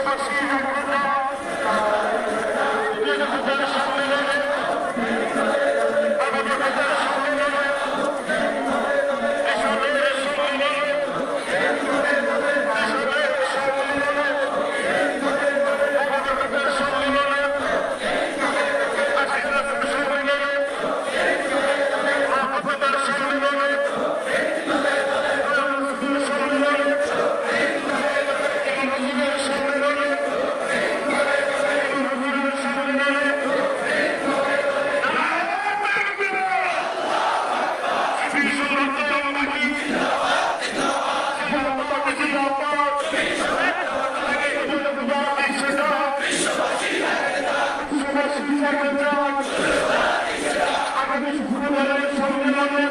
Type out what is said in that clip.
দেশবাসীর সম্মেলনের